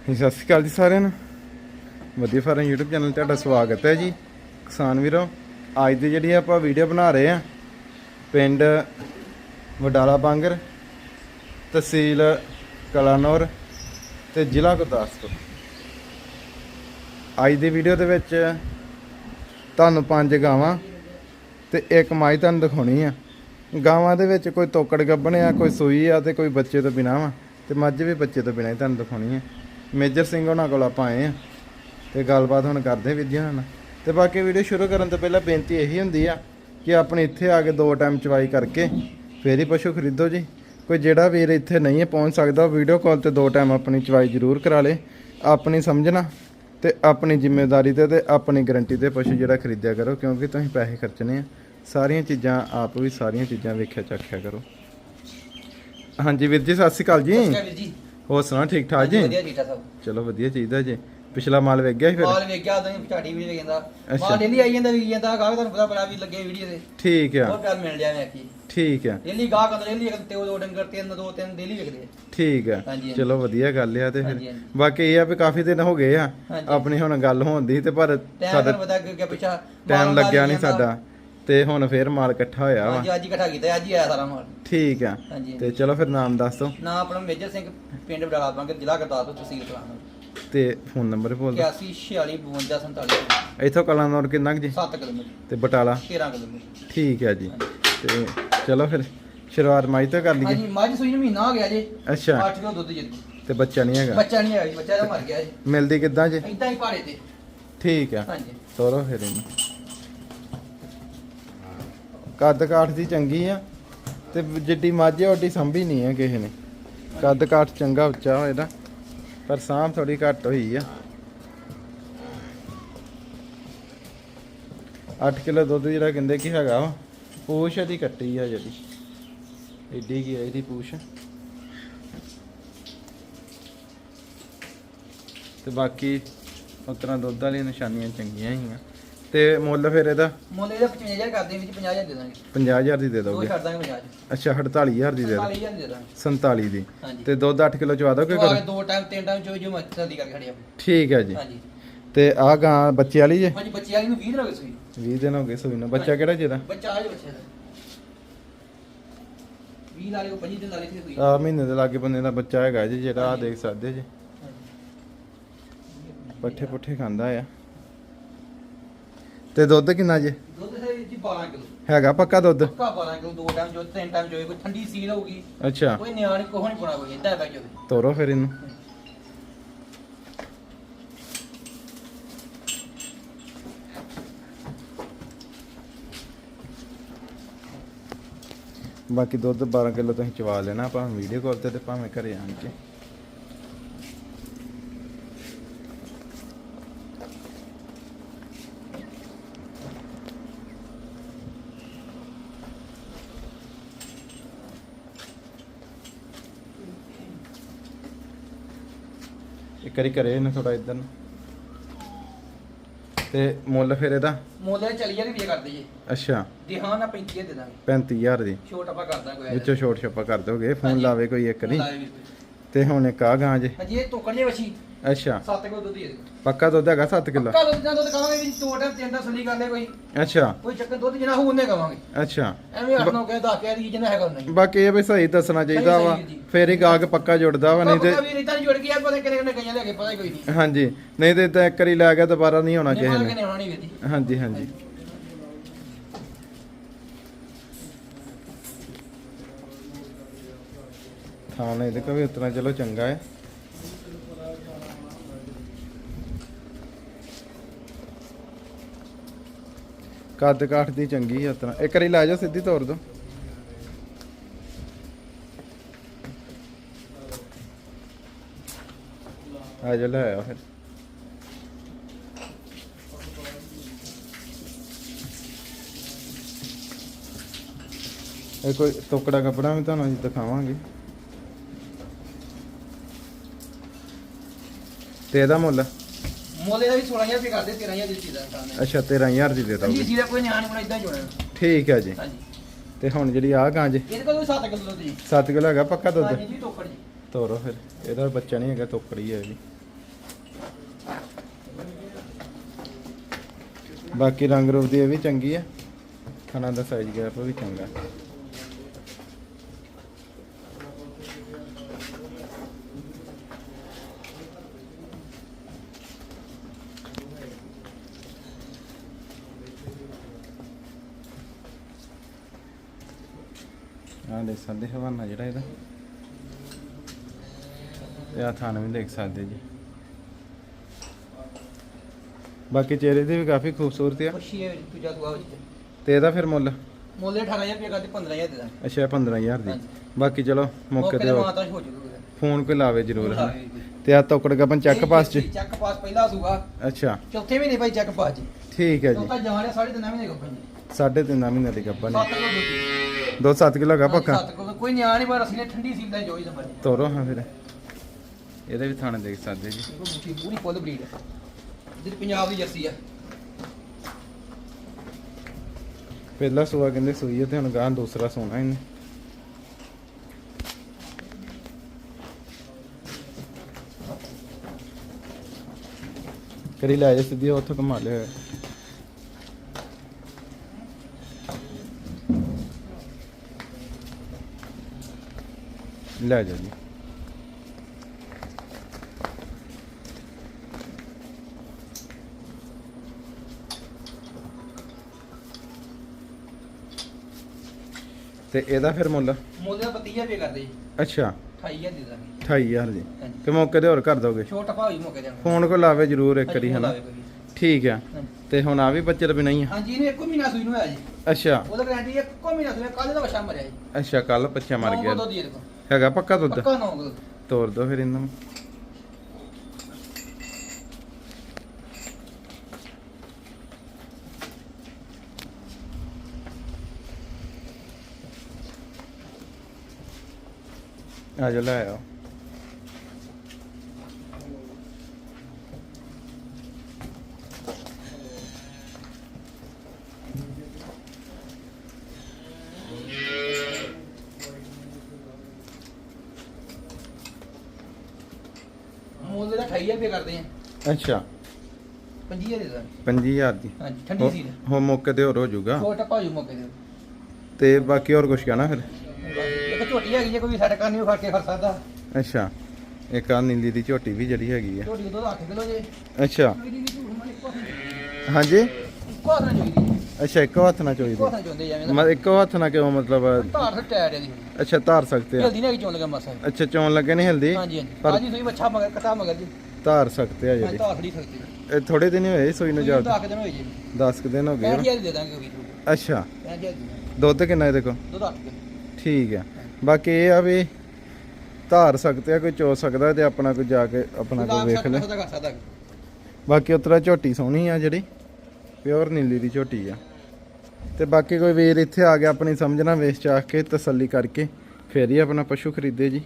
ਸਤਿ ਸ਼੍ਰੀ ਅਕਾਲ ਜੀ ਸਾਰਿਆਂ ਨੂੰ। ਵਧੀਆ ਫਾਰਮ YouTube ਚੈਨਲ ਤੁਹਾਡਾ ਸਵਾਗਤ ਹੈ ਜੀ। ਕਿਸਾਨ ਵੀਰੋ, ਅੱਜ ਦੀ ਜਿਹੜੀ ਆਪਾਂ ਵੀਡੀਓ ਬਣਾ ਰਹੇ ਆ ਪਿੰਡ ਵਡਾਲਾ ਬਾਂਗਰ, ਤਹਿਸੀਲ ਕਲਾਨੌਰ ਤੇ ਜ਼ਿਲ੍ਹਾ ਗੁਰਦਾਸਪੁਰ। ਅੱਜ ਦੀ ਵੀਡੀਓ ਦੇ ਵਿੱਚ ਤੁਹਾਨੂੰ ਪੰਜ ਗਾਵਾਂ ਤੇ ਇੱਕ ਮਾਈ ਤੁਹਾਨੂੰ ਦਿਖਾਉਣੀ ਆ। ਗਾਵਾਂ ਦੇ ਵਿੱਚ ਕੋਈ ਤੋਕੜ ਗੱਬਣ ਆ, ਕੋਈ ਸੂਈ ਆ ਤੇ ਕੋਈ ਬੱਚੇ ਤੋਂ ਬਿਨਾ ਵਾ। ਤੇ ਮੱਝ ਵੀ ਬੱਚੇ ਤੋਂ ਬਿਨਾ ਹੀ ਤੁਹਾਨੂੰ ਦਿਖਾਉਣੀ ਆ। ਮੇਜਰ ਸਿੰਘ ਉਹਨਾਂ ਕੋਲ ਆਪਾਂ ਆਏ ਆ ਤੇ ਗੱਲਬਾਤ ਹੁਣ ਕਰਦੇ ਵੀਰ ਜੀ ਉਹਨਾਂ ਨਾਲ। ਤੇ ਬਾਕੀ ਵੀਡੀਓ ਸ਼ੁਰੂ ਕਰਨ ਤੋਂ ਪਹਿਲਾਂ ਬੇਨਤੀ ਇਹੀ ਹੁੰਦੀ ਆ ਕਿ ਆਪਣੇ ਇੱਥੇ ਆ ਕੇ ਦੋ ਟਾਈਮ ਚਵਾਈ ਕਰਕੇ ਫੇਰ ਹੀ ਪਸ਼ੂ ਖਰੀਦੋ ਜੀ। ਕੋਈ ਜਿਹੜਾ ਵੀਰ ਇੱਥੇ ਨਹੀਂ ਪਹੁੰਚ ਸਕਦਾ ਵੀਡੀਓ ਕਾਲ ਤੇ ਦੋ ਟਾਈਮ ਆਪਣੀ ਚਵਾਈ ਜ਼ਰੂਰ ਕਰਾ ਲੇ। ਆਪਣੀ ਸਮਝਣਾ ਤੇ ਆਪਣੀ ਜ਼ਿੰਮੇਵਾਰੀ ਤੇ ਤੇ ਆਪਣੀ ਗਾਰੰਟੀ ਤੇ ਪਸ਼ੂ ਜਿਹੜਾ ਖਰੀਦਿਆ ਕਰੋ, ਕਿਉਂਕਿ ਤੁਸੀਂ ਪੈਸੇ ਖਰਚਣੇ ਆ। ਸਾਰੀਆਂ ਚੀਜ਼ਾਂ ਆਪ ਵੀ ਸਾਰੀਆਂ ਚੀਜ਼ਾਂ ਵੇਖਿਆ ਚੱਖਿਆ ਕਰੋ। ਹਾਂਜੀ ਵੀਰ ਜੀ, ਸਤਿ ਸ਼੍ਰੀ ਅਕਾਲ ਜੀ। ਜੀ। ਹੋਰ ਸੁਣਾ ਠੀਕ ਠਾਕ ਜੀ? ਵਧੀਆ ਠੀਕ ਠਾਕ ਸਭ। ਚਲੋ ਵਧੀਆ ਚਾਹੀਦਾ ਜੀ। ਪਿਛਲਾ ਮਾਲ ਵੇਖ ਗਿਆ ਸੀ ਫਿਰ? ਮਾਲ ਵੇਖਿਆ ਉਦੋਂ ਹੀ ਪਟਾਟੀ ਵੀ ਵੇਖਦਾ। ਮਾਲ ਡੇਲੀ ਆਈ ਜਾਂਦਾ ਵੀ ਜਾਂਦਾ ਗਾਹਕ ਤੁਹਾਨੂੰ ਪਤਾ ਬੜਾ ਵੀ ਲੱਗੇ ਵੀਡੀਓ ਤੇ। ਠੀਕ ਆ। ਬਹੁਤ ਪਿਆਰ ਮਿਲ ਰਿਹਾ ਮੈਂ ਆਖੀ ਠੀਕ ਆ। ਡੇਲੀ ਗਾਹਕ ਅੰਦਰ ਡੇਲੀ ਇੱਕ ਤੇ ਉਹ ਡੰਗਰ ਤਿੰਨ ਦੋ ਤਿੰਨ ਡੇਲੀ ਵੇਖਦੇ। ਠੀਕ ਆ। ਚਲੋ ਵਧੀਆ ਗੱਲ ਆ ਤੇ ਫਿਰ। ਬਾਕੀ ਇਹ ਆ ਵੀ ਕਾਫੀ ਦਿਨ ਹੋ ਗਏ ਆ। ਆਪਣੀ ਹੁਣ ਗੱਲ ਹੋਣ ਦੀ ਤੇ ਪਰ ਸਾਡਾ ਤੁਹਾਨੂੰ ਪਤਾ ਕਿ ਅੱਗੇ ਪਿੱਛਾ ਟਾਈਮ ਲੱਗਿਆ ਨਹੀਂ ਸਾਡਾ। ਤੇ ਹੁਣ ਫੇਰ ਮਾਲ ਇਕੱਠਾ ਹੋਇਆ ਵਾ। ਅੱਜ ਅੱਜ ਇਕੱਠਾ ਕੀਤਾ ਅੱਜ ਹੀ ਆਇਆ ਸਾਰਾ ਮਾਲ। ਠੀਕ ਆ। ਹਾਂਜੀ। ਤੇ ਚਲੋ ਫਿਰ ਨਾਮ ਦੱਸ ਦਿਓ। ਨਾ ਆਪਣਾ ਮੇਜਰ ਸਿੰਘ ਪਿੰਡ ਬਡਾਲਾ ਬੰਗਰ ਜ਼ਿਲ੍ਹਾ ਗੁਰਦਾਸਪੁਰ ਤਹਿਸੀਲ ਕਲਾਮ ਤੇ ਫੋਨ ਨੰਬਰ ਬੋਲ ਦਿਓ। 81 46 52 47 ਇੱਥੋਂ ਕਲਾਨੌਰ ਕਿੰਨਾ ਕੁ ਜੀ? 7 ਕਿਲੋਮੀਟਰ। ਤੇ ਬਟਾਲਾ? 13 ਕਿਲੋਮੀਟਰ। ਠੀਕ ਆ ਜੀ। ਤੇ ਚਲੋ ਫਿਰ ਸ਼ੁਰੂਆਤ ਮਾਈ ਤੋਂ ਕਰ ਲਈਏ। ਹਾਂਜੀ ਮੱਝ ਸੂਈ ਨੂੰ ਮਹੀਨਾ ਹੋ ਗਿਆ ਜੀ। ਅੱਛਾ। 8 ਕਿਲੋ ਦੁੱਧ ਜੀ ਤੇ ਬੱਚਾ ਨਹੀਂ ਹੈਗਾ? ਬੱਚਾ ਨਹੀਂ ਆਇਆ ਜੀ ਬੱਚਾ ਤਾਂ ਮਰ ਗਿਆ ਜੀ। ਮਿਲਦੀ ਕਿੱਦਾਂ ਜੀ? ਇਦਾਂ ਹੀ ਭਾੜੇ ਤੇ। ਠੀਕ ਆ। ਹਾਂਜੀ। ਤੋਰੋ ਫਿਰ ਇਹਨੂੰ। ਕੱਦ ਕਾਠ ਦੀ ਚੰਗੀ ਆ ਤੇ ਜਿੱਡੀ ਮਾਝੇ ਓਡੀ ਸੰਭੀ ਨਹੀਂ ਆ ਕਿਸੇ ਨੇ। ਕੱਦ ਕਾਠ ਚੰਗਾ ਉੱਚਾ ਇਹਦਾ, ਪਰ ਸਾਂਭ ਥੋੜੀ ਘੱਟ ਹੋਈ ਆ। 8 ਕਿਲੋ ਦੁੱਧ ਜਿਹੜਾ ਕਹਿੰਦੇ ਕੀ ਹੈਗਾ ਵਾ, ਪੂਛ ਇਹਦੀ ਕੱਟੀ ਆ ਜਿਹੜੀ। ਏਡੀ ਕੀ ਆ ਇਹਦੀ ਪੂਛ। ਤੇ ਬਾਕੀ ਉਸ ਤਰ੍ਹਾਂ ਦੁੱਧ ਵਾਲੀਆਂ ਨਿਸ਼ਾਨੀਆਂ ਚੰਗੀਆਂ ਹੀ ਆ। ਤੇ ਮੁੱਲ ਫਿਰ ਇਹਦਾ? ਮੁੱਲ ਇਹਦਾ 55000 ਕਰਦੇ ਵਿੱਚ 50000 ਦੇ ਦਾਂਗੇ। 50000 ਦੀ ਦੇ ਦੋ ਦੋਗੇ? ਛੱਡ ਦਾਂਗੇ 50 ਅੱਛਾ 48000 ਦੀ ਦੇ ਦੋ 45000 ਦੇ ਦਾਂਗੇ। 47 ਦੀ। ਹਾਂਜੀ। ਤੇ ਦੁੱਧ 8 ਕਿਲੋ ਚਵਾ ਦੋਗੇ ਆ ਕਰ ਕੇ ਦੋ ਟਾਈਮ ਤਿੰਨ ਟਾਈਮ ਜੋ ਜੋ ਮਰਜ਼ੀ ਜਲਦੀ ਕਰਕੇ ਖੜੀ ਆ। ਠੀਕ ਹੈ ਜੀ। ਹਾਂਜੀ। ਤੇ ਆਹ ਗਾਂ ਬੱਚੇ ਵਾਲੀ ਜੇ? ਹਾਂਜੀ ਬੱਚੇ ਵਾਲੀ ਨੂੰ 20 ਦਿਨ ਹੋ ਗਏ ਸੂਈ 20 ਦਿਨ ਹੋ ਗਏ ਸੂਈ ਨੂੰ। ਬੱਚਾ ਕਿਹੜਾ ਜਿਹਦਾ? ਬੱਚਾ ਆ ਜੀ ਬੱਚੇ ਦਾ। 20 ਲਾਲੇ ਉਹ 25 ਦਿਨ ਲਾਲੇ ਸੀ ਸੂਈ। ਆ ਮਹੀਨੇ ਦੇ ਲਾਗੇ ਬੰਦੇ ਦਾ ਬੱਚਾ ਹੈਗਾ ਜੀ ਜਿਹੜਾ ਆ। ਦੇਖ ਸਕਦੇ ਜੀ। ਪੱਠੇ ਪੁੱਠੇ ਖਾਂਦਾ ਆ। ਤੇ ਦੁੱਧ ਕਿੰਨਾ ਜੇ? ਦੁੱਧ ਹੈ ਜੀ 12 ਕਿਲੋ। ਹੈਗਾ ਪੱਕਾ ਦੁੱਧ? ਪੱਕਾ 12 ਕਿਲੋ ਦੋ ਟਾਈਮ ਜੋ ਤਿੰਨ ਟਾਈਮ ਜੋ ਕੋਈ ਠੰਡੀ ਸੀਲ ਹੋਊਗੀ। ਅੱਛਾ। ਕੋਈ ਨਿਆਣੀ ਕੋਹ ਨਹੀਂ ਪੋਣਾ ਕੋਈ ਇਦਾਂ ਬੈ ਜੋ ਤੋਰੋ ਫਿਰ ਇਹਨੂੰ। ਬਾਕੀ ਦੁੱਧ 12 ਕਿਲੋ ਤੁਸੀਂ ਚਵਾ ਲੈਣਾ ਭਾਵੇਂ ਵੀਡੀਓ ਕਾਲ ਤੇ ਤੇ ਭਾਵੇਂ ਘਰੇ ਆਣ ਕੇ। ਇੱਕ ਵਾਰੀ ਕਰੇ ਇਹਨੂੰ ਥੋੜਾ ਇਧਰ ਨੂੰ। ਤੇ ਮੁੱਲ ਫਿਰ ਇਹਦਾ? ਮੁੱਲ ਇਹ ਚਲੀ ਜਾਂਦੀ ਵੀ ਕਰਦੇ ਜੀ ਅੱਛਾ ਦਿਹਾਂ ਨਾ 35 ਦੇ ਦਾਂਗੇ। 35000 ਦੀ। ਛੋਟ ਆਪਾਂ ਕਰਦਾ ਕੋਈ ਵਿੱਚੋਂ ਛੋਟ ਛੱਪਾ ਕਰ ਦੋਗੇ। ਫੋਨ। ਲਾਵੇ ਕੋਈ ਇੱਕ ਨਹੀਂ। ਤੇ ਹੁਣ ਇੱਕ ਆ ਗਾਂ ਜੇ। ਹਾਂਜੀ ਇਹ ਟੋਕਰ ਜੇ ਵਛੀ। ਅੱਛਾ। 7 ਕਿਲੋ ਦੁੱਧ ਹੀ ਹੈ ਪੱਕਾ ਦੁੱਧ ਹੈਗਾ 7 ਕਿਲੋ? ਪੱਕਾ ਦੁੱਧ ਜਾਂ ਦੁੱਧ ਕਵਾਂਗੇ ਵੀ ਦੋ ਟਾਈਮ ਤਿੰਨ ਟਾਈਮ ਸਲੀ ਕਰ ਲੈ ਕੋਈ। ਅੱਛਾ। ਕੋਈ ਚੱਕਰ ਦੁੱਧ ਜਿੰਨਾ ਹੋਊ ਉਹਨੇ ਕਵਾਂਗੇ ਅੱਛਾ। ਐਵੇਂ ਆਖਣਾ ਕਿ ਦੱਸ ਕੇ ਦੀ ਜਿੰਨਾ ਹੈਗਾ ਨਹੀਂ ਬਾਕੀ ਇਹ ਵੀ ਸਹੀ ਦੱਸਣਾ ਚਾਹੀਦਾ ਵਾ। ਫੇਰ ਹੀ ਗਾਹਕ ਪੱਕਾ ਜੁੜਦਾ ਵਾ ਨਹੀਂ ਤੇ ਵੀ ਰੀਤਾਂ ਜੁੜ ਗਿਆ ਪਤਾ ਕਿਹਨੇ ਕਿਹਨੇ ਕਈਆਂ ਲੈ ਕੇ ਪਤਾ ਹੀ ਕੋਈ ਨਹੀਂ ਹਾਂਜੀ। ਨਹੀਂ ਤੇ ਤਾਂ ਇੱਕ ਵਾਰੀ ਲੈ ਗਿਆ ਦੁਬਾਰਾ ਨਹੀਂ ਹੋਣਾ ਕਿਸੇ ਨੇ। ਹਾਂਜੀ ਹਾਂਜੀ। ਥਾਂ ਇਹਦੇ ਕੋ ਵੀ ਉਤਨਾ ਚਲੋ ਚੰਗਾ ਹੈ। ਕੱਦ ਕਾਠ ਦੀ ਚੰਗੀ ਹੈ ਉਤਨਾ ਇੱਕ ਵਾਰੀ ਲੈ ਜਾਓ ਸਿੱਧੀ ਤੋਰ ਦੋ। ਆ ਜਾ ਲੈ ਆਓ ਫਿਰ। ਇਹ ਕੋਈ ਟੁਕੜਾ ਕੱਪੜਾ ਵੀ ਤੁਹਾਨੂੰ ਅਸੀਂ ਦਿਖਾਵਾਂਗੇ। ਤੇ ਇਹਦਾ ਮੁੱਲ? ਮੁੱਲ ਅੱਛਾ 13000 ਦੀ ਦੇ ਜੀ ਦੋਗੇ ਕੋਈ ਨਿਆਣ ਕੋਲ ਇਦਾਂ ਜੋੜਿਆ। ਠੀਕ ਹੈ ਜੀ। ਤੇ ਹੁਣ ਜਿਹੜੀ ਆਹ ਗਾਂ ਜੀ। ਇਹਦੇ ਕੋਲ 7 ਕਿਲੋ ਦੀ। 7 ਕਿਲੋ ਹੈਗਾ ਪੱਕਾ ਦੁੱਧ? ਹਾਂਜੀ ਜੀ ਟੋਕਰ ਜੀ। ਤੋਰੋ ਫਿਰ। ਇਹਦਾ ਬੱਚਾ ਨਹੀਂ ਹੈਗਾ ਤੋਕੜੀ ਹੈ ਜੀ ਬਾਕੀ ਰੰਗ ਰੂਪ ਦੀ ਇਹ ਵੀ ਚੰਗੀ ਹੈ ਖਾਣਾ ਦਾ ਸਾਈਜ਼ ਗੈਪ ਵੀ ਚੰਗਾ। ਆਹ ਦੇਖ ਸਕਦੇ ਹਵਾਨਾ ਜਿਹੜਾ ਇਹਦਾ। ਤੇ ਆ ਥਾਨ ਵੀ ਦੇਖ ਸਕਦੇ ਜੀ। ਬਾਕੀ ਚਿਹਰੇ ਦੀ ਵੀ ਕਾਫੀ ਖੂਬਸੂਰਤੀ ਆ। ਹੈ ਹੋ ਤੇ ਇਹਦਾ ਫਿਰ ਮੁੱਲ? ਮੁੱਲ 18000 ਰੁਪਏ ਕਰਦੇ 15000 ਦੇ ਅੱਛਾ 15000 ਦੀ। ਬਾਕੀ ਚਲੋ ਮੌਕੇ ਤੇ ਤੇ ਹੋ ਫੋਨ ਕੋਈ ਲਾਵੇ ਜ਼ਰੂਰ ਹਾਂ ਤੇ ਆ ਤੋਕੜ ਗੱਬਨ ਚੱਕ ਪਾਸ ਚ? ਚੱਕ ਪਾਸ ਪਹਿਲਾ ਸੂਆ। ਅੱਛਾ। ਚੌਥੇ ਮਹੀਨੇ ਭਾਈ ਚੱਕ ਪਾਸ ਜੀ ਠੀਕ ਹੈ ਜੀ। ਚੌਥਾ ਜਾਣ ਸਾਢੇ ਤਿੰਨ ਮਹੀਨੇ ਗੱਪਨ ਜੀ। ਸਾਢੇ ਤਿੰਨ ਮਹੀਨੇ ਦੀ ਗੱਬਨ ਕਿਲੋ ਦੁੱਧ ਦੋ 7 ਕਿਲੋ ਗਾ ਪੱਕਾ। ਸੱਤ ਕਿਲੋ। ਕੋਈ ਨਿਆਣ ਨਹੀਂ ਪਰ ਅਸੀਂ ਨੇ ਠੰਡੀ ਸੀਲ ਦਾ ਜੋਈ ਨੰਬਰ ਤੋਰੋ ਹਾਂ ਫਿਰ। ਇਹਦੇ ਵੀ ਥਾਣੇ ਦੇਖ ਸਕਦੇ ਜੀ। ਦੇਖੋ ਬੂਟੀ ਪੂਰੀ ਫੁੱਲ ਬਰੀਡ ਹੈ। ਜਿਹੜੀ ਪੰਜਾਬ ਦੀ ਜਰਸੀ ਆ। ਪਹਿਲਾ ਸੂਆ ਕਹਿੰਦੇ ਸੂਈ ਹੈ ਤੇ ਹੁਣ ਗਾਂ ਦੂਸਰਾ ਸੋਨਾ ਇਹਨੇ। ਕਰੀ ਲੈ ਜਾ ਸਿੱਧੀ ਉੱਥੋਂ ਘੁਮਾ ਲਿਆ। ਲੈ ਜਾ ਜੀ। ਤੇ ਇਹਦਾ ਫਿਰ ਮੁੱਲ? ਮੁੱਲ ਦਾ 32000 ਰੁਪਏ ਕਰਦੇ ਜੀ। ਅੱਛਾ। 28000 ਦੇ ਦਾਂਗੇ। 28000 ਜੀ। ਹਾਂਜੀ। ਤੇ ਮੌਕੇ ਤੇ ਹੋਰ ਕਰ ਦੋਗੇ? ਛੋਟਾ ਭਾਅ ਜੀ ਮੌਕੇ ਦੇ ਫੋਨ ਕੋ ਲਾਵੇ ਜ਼ਰੂਰ ਇੱਕ ਵਾਰੀ ਹਨਾ? ਠੀਕ ਆ। ਤੇ ਹੁਣ ਆ ਵੀ ਬੱਚੇ ਦਾ ਬਿਨਾ ਹੀ ਆ? ਹਾਂਜੀ ਇਹਨੂੰ ਇੱਕੋ ਮਹੀਨਾ ਸੂਈ ਨੂੰ ਹੋਇਆ ਜੀ। ਅੱਛਾ। ਉਹਦਾ ਗਾਰੰਟੀ ਇੱਕੋ ਮਹੀਨਾ ਸੂਈ ਕੱਲ ਦਾ ਵਸ਼ਾ ਮਰਿਆ ਜੀ। ਅੱਛਾ ਕੱਲ ਬੱਚਾ ਮਰ ਗਿਆ। ਕਿਲੋ ਦੀ ਦੇਖੋ ਹੈਗਾ ਪੱਕਾ ਦੁੱਧ? ਪੱਕਾ 9 ਕਿਲੋ ਤੋਰ ਦੋ ਫਿਰ ਇਹਨਾਂ ਨੂੰ। ਆ ਜਾ ਲੈ ਆਓ। ਮੁੱਲ ਦਾ 28000 ਰੁਪਏ ਕਰਦੇ ਆ। ਅੱਛਾ। 25000 ਦੇ ਦਾਂਗੇ 25000 ਦੀ। ਹਾਂਜੀ ਠੰਡੀ ਸੀ ਹੋ ਮੌਕੇ ਤੇ ਹੋਰ ਹੋ ਜਾਊਗਾ। ਛੋਟਾ ਭਾਅ ਜੀ ਮੌਕੇ ਦੇ ਤੇ ਬਾਕੀ ਹੋਰ ਕੁਝ ਕਹਿਣਾ ਫਿਰ? ਇੱਕ ਝੋਟੀ ਹੈਗੀ ਜੇ ਕੋਈ ਸਾਡੇ ਕੰਨ ਨੂੰ ਖੜ ਕੇ ਖੜ ਸਕਦਾ। ਅੱਛਾ। ਇੱਕ ਆ ਨੀਲੀ ਦੀ ਝੋਟੀ ਵੀ ਜਿਹੜੀ ਹੈਗੀ ਆ। ਝੋਟੀ ਦੁੱਧ 8 ਕਿਲੋ ਜੇ। ਅੱਛਾ। ਚੋਈ ਦੀ ਵੀ ਝੂਠ ਮਾਰ ਇੱਕੋ ਹੱਥ- ਹਾਂਜੀ? ਇੱਕੋ ਹੱਥ ਨਾਲ ਚੋਈ ਦੀ। ਅੱਛਾ ਇੱਕੋ ਹੱਥ ਨਾਲ ਚੋਈ ਦੀ। ਚੋਂਦੇ ਜਾਵੇਂ ਮਤਲਬ ਇੱਕੋ ਹੱਥ ਨਾਲ ਕਿਉਂ ਮਤਲਬ? ਧਾਰ ਤੇ ਟਾਇਰ ਇਹਦੀ। ਅੱਛਾ ਧਾਰ ਸਕਦੇ ਆ। ਜਲਦੀ ਚੋਣ ਲਗਾ ਮਾਸਾ। ਅੱਛਾ ਚੋਣ ਲੱਗੇ ਨਹੀਂ ਹਲਦੀ? ਹਾਂਜੀ ਹਾਂਜੀ। ਪਰ- ਹਾਂਜੀ ਸੂਈ ਬੱਚਾ ਮਗਰ ਕਟਾ ਮਗਰ ਜੀ। ਧਾਰ ਸਕਦੇ ਆ ਜਿਹੜੀ। ਧਾਰ ਸਕਦੀ ਇਹ ਥੋੜੇ ਦਿਨ ਹੀ ਹੋਏ ਸੂਈ ਨੂੰ ਜਾ ਕੇ ਦਿਨ ਹੋਈ ਜੀ। 10 ਕੁ ਦਿਨ ਹੋ ਗਏ। ਨਾ। 60000 ਦੇ ਦਾਂਗੇ ਉਹ ਵੀ ਅੱਛਾ। 60000 ਦੀ ਦੁੱਧ ਕਿੰਨਾ ਦੁੱਧ 8 ਕਿਲੋ। ਠੀਕ ਆ। ਬਾਕੀ ਇਹ ਆ ਵੀ ਧਾਰ ਸਕਦੇ ਆ ਕੋਈ ਚੋ ਸਕਦਾ ਤੇ ਆਪਣਾ ਕੋਈ ਜਾ ਕੇ ਆਪਣਾ ਕੋਈ ਵੇਖ ਲੈ। ਸਕਦਾ ਕਰ ਸਕਦਾ। ਬਾਕੀ ਉਤਰਾ ਝੋਟੀ ਸੋਹਣੀ ਆ ਜਿਹੜੀ। ਪਿਓਰ ਨੀਲੀ ਦੀ ਝੋਟੀ ਆ। ਤੇ ਬਾਕੀ ਕੋਈ ਵੀਰ ਇੱਥੇ ਆ ਗਿਆ ਆਪਣੀ ਸਮਝਣਾ ਵੇਚ ਚਾਖ ਕੇ ਤਸੱਲੀ ਕਰਕੇ, ਫੇਰ ਹੀ ਆਪਣਾ ਪਸ਼ੂ ਖਰੀਦੇ ਜੀ।